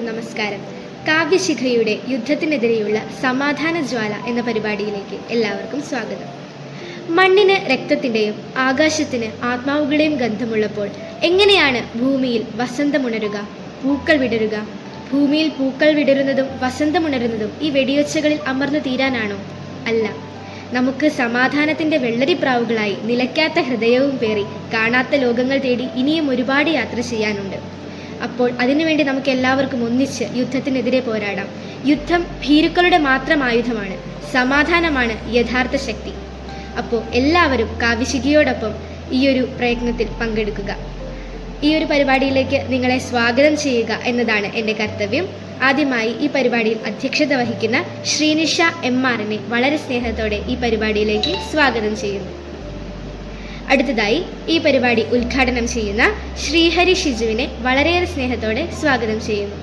നമസ്കാരം. കാവ്യശിഖയുടെ യുദ്ധത്തിനെതിരെയുള്ള സമാധാന ജ്വാല എന്ന പരിപാടിയിലേക്ക് എല്ലാവർക്കും സ്വാഗതം. മണ്ണിന് രക്തത്തിന്റെയും ആകാശത്തിന് ആത്മാവുകളുടെയും ഗന്ധമുള്ളപ്പോൾ എങ്ങനെയാണ് ഭൂമിയിൽ വസന്തമുണരുക പൂക്കൾ വിടരുക? ഭൂമിയിൽ പൂക്കൾ വിടരുന്നതും വസന്തമുണരുന്നതും ഈ വെടിയൊച്ചകളിൽ അമർന്നു തീരാനാണോ? അല്ല. നമുക്ക് സമാധാനത്തിന്റെ വെള്ളരിപ്രാവുകളായി നിലയ്ക്കാത്ത ഹൃദയവും പേറി കാണാത്ത ലോകങ്ങൾ തേടി ഇനിയും ഒരുപാട് യാത്ര ചെയ്യാനുണ്ട്. അപ്പോൾ അതിനുവേണ്ടി നമുക്ക് എല്ലാവർക്കും ഒന്നിച്ച് യുദ്ധത്തിനെതിരെ പോരാടാം. യുദ്ധം ഭീരുക്കളുടെ മാത്രം ആയുധമാണ്. സമാധാനമാണ് യഥാർത്ഥ ശക്തി. അപ്പോൾ എല്ലാവരും കാവ്യശികിയോടൊപ്പം ഈ ഒരു പ്രയത്നത്തിൽ പങ്കെടുക്കുക. ഈ ഒരു പരിപാടിയിലേക്ക് നിങ്ങളെ സ്വാഗതം ചെയ്യുക എന്നതാണ് എന്റെ കർത്തവ്യം. ആദ്യമായി ഈ പരിപാടിയിൽ അധ്യക്ഷത വഹിക്കുന്ന ശ്രീനിഷ എം ആറിനെ വളരെ സ്നേഹത്തോടെ ഈ പരിപാടിയിലേക്ക് സ്വാഗതം ചെയ്യുന്നു. അടുത്തതായി ഈ പരിപാടി ഉദ്ഘാടനം ചെയ്യുന്ന ശ്രീഹരി ഷിജുവിനെ വളരെയേറെ സ്നേഹത്തോടെ സ്വാഗതം ചെയ്യുന്നു.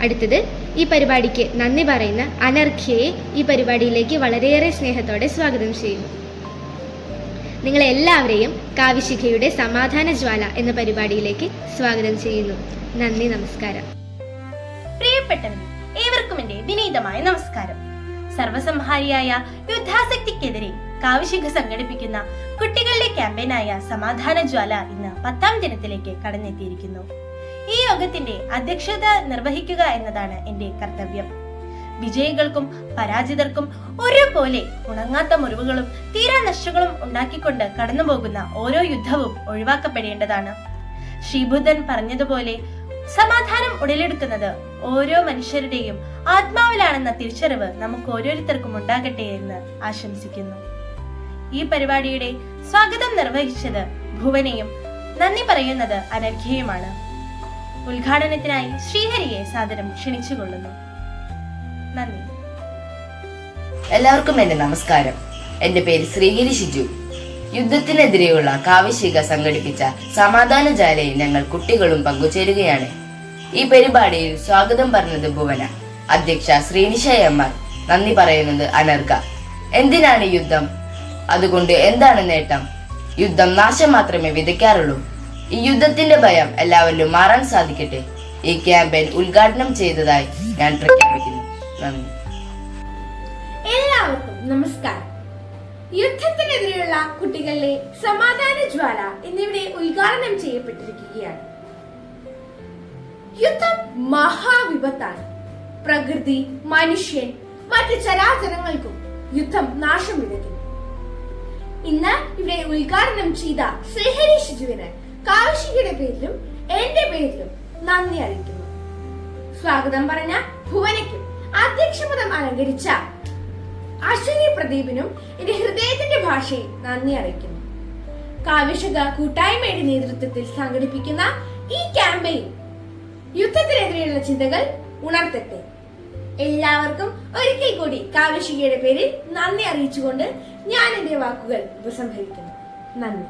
അടുത്തത് ഈ പരിപാടിക്ക് നന്ദി പറയുന്ന അനർഘ്യയെ ഈ പരിപാടിയിലേക്ക് വളരെയേറെ സ്നേഹത്തോടെ സ്വാഗതം ചെയ്യുന്നു. നിങ്ങളെല്ലാവരെയും കാവിശിഖയുടെ സമാധാന ജ്വാല എന്ന പരിപാടിയിലേക്ക് സ്വാഗതം ചെയ്യുന്നു. നന്ദി നമസ്കാരം. പ്രിയപ്പെട്ടവരെ ഏവർക്കും എന്റെ വിനീതമായ നമസ്കാരം. സർവസംഹാരിയായ യുദ്ധാസക്തിക്കെതിരെ കാവിശിഖ സംഘടിപ്പിക്കുന്ന കുട്ടികളുടെ ക്യാമ്പയിനായ സമാധാന ജ്വാല ഇന്ന് പത്താം ദിനത്തിലേക്ക് കടന്നെത്തിയിരിക്കുന്നു. ഈ യോഗത്തിന്റെ അധ്യക്ഷത നിർവഹിക്കുക എന്നതാണ് എന്റെ കർത്തവ്യം. വിജയികൾക്കും പരാജിതർക്കും ഒരേപോലെ ഉണങ്ങാത്ത മുറിവുകളും തീരാ നഷ്ടങ്ങളും ഉണ്ടാക്കിക്കൊണ്ട് കടന്നുപോകുന്ന ഓരോ യുദ്ധവും ഒഴിവാക്കപ്പെടേണ്ടതാണ്. ശ്രീബുദ്ധൻ പറഞ്ഞതുപോലെ സമാധാനം ഉടലെടുക്കുന്നത് ഓരോ മനുഷ്യരുടെയും ആത്മാവിലാണെന്ന തിരിച്ചറിവ് നമുക്ക് ഓരോരുത്തർക്കും ഉണ്ടാകട്ടെ എന്ന് ആശംസിക്കുന്നു. ഈ പരിപാടിയുടെ സ്വാഗതം നിർവഹിച്ചത് ഭുവനയും നന്ദി പറയുന്നത് അനർഘ്യയുമാണ് ഉദ്ഘാടനത്തിനായി ശ്രീഹരിയെ സാദരം ക്ഷണിച്ചുകൊള്ളുന്നു. നന്ദി. എല്ലാവർക്കും എന്റെ നമസ്കാരം. എന്റെ പേര് ശ്രീഹരി ഷിജു. യുദ്ധത്തിനെതിരെയുള്ള കാവിശിക സംഘടിപ്പിച്ച സമാധാന ജാലയിൽ ഞങ്ങൾ കുട്ടികളും പങ്കുചേരുകയാണ്. ഈ പരിപാടിയിൽ സ്വാഗതം പറഞ്ഞത് ഭുവന. അധ്യക്ഷ ശ്രീനിഷ എം ആർ നന്ദി പറയുന്നത് അനർഘ. എന്തിനാണ് യുദ്ധം? അതുകൊണ്ട് എന്താണ് നേട്ടം? യുദ്ധം നാശം മാത്രമേ വിതയ്ക്കാറുള്ളൂ. ഈ യുദ്ധത്തിന്റെ ഭയം എല്ലാവരിലും മാറാൻ സാധിക്കട്ടെ. ഈ ക്യാമ്പയിൻ ഉദ്ഘാടനം ചെയ്തതായി ഞാൻ പ്രഖ്യാപിക്കുന്നു. നന്ദി. എല്ലാവർക്കും നമസ്കാരം. യുദ്ധത്തിനെതിരെയുള്ള കുട്ടികളിലെ സമാധാന ജ്വാല എന്നിവിടെ ഉദ്ഘാടനം ചെയ്യപ്പെട്ടിരിക്കുകയാണ്. യുദ്ധം മഹാവിപത്താണ്. പ്രകൃതി മനുഷ്യൻ മറ്റ് ചരാചരങ്ങൾക്കും യുദ്ധം നാശം വിതയ്ക്കും ഇന്ന് ഇവിടെ ഉദ്ഘാടനം ചെയ്ത ശ്രീഹരി ശിജുവിന് കാർഷികയുടെ പേരിലും എന്റെ പേരിലും നന്ദി അറിയിക്കുന്നു. സ്വാഗതം പറഞ്ഞ ഭുവനയ്ക്കും അധ്യക്ഷപദം അലങ്കരിച്ച അശ്വിനി പ്രദീപിനും എന്റെ ഹൃദയത്തിന്റെ ഭാഷയിൽ നന്ദി അറിയിക്കുന്നു. കാവ്യശക കൂട്ടായ്മയുടെ നേതൃത്വത്തിൽ സംഘടിപ്പിക്കുന്ന ഈ ക്യാമ്പയിൻ യുദ്ധത്തിനെതിരെയുള്ള ചിന്തകൾ ഉണർത്തട്ടെ. എല്ലാവർക്കും ഒരിക്കൽ കൂടി കാവ്യശികയുടെ പേരിൽ നന്ദി അറിയിച്ചുകൊണ്ട് ഞാൻ എന്റെ വാക്കുകൾ ഉപസംഹരിക്കുന്നു. നന്ദി.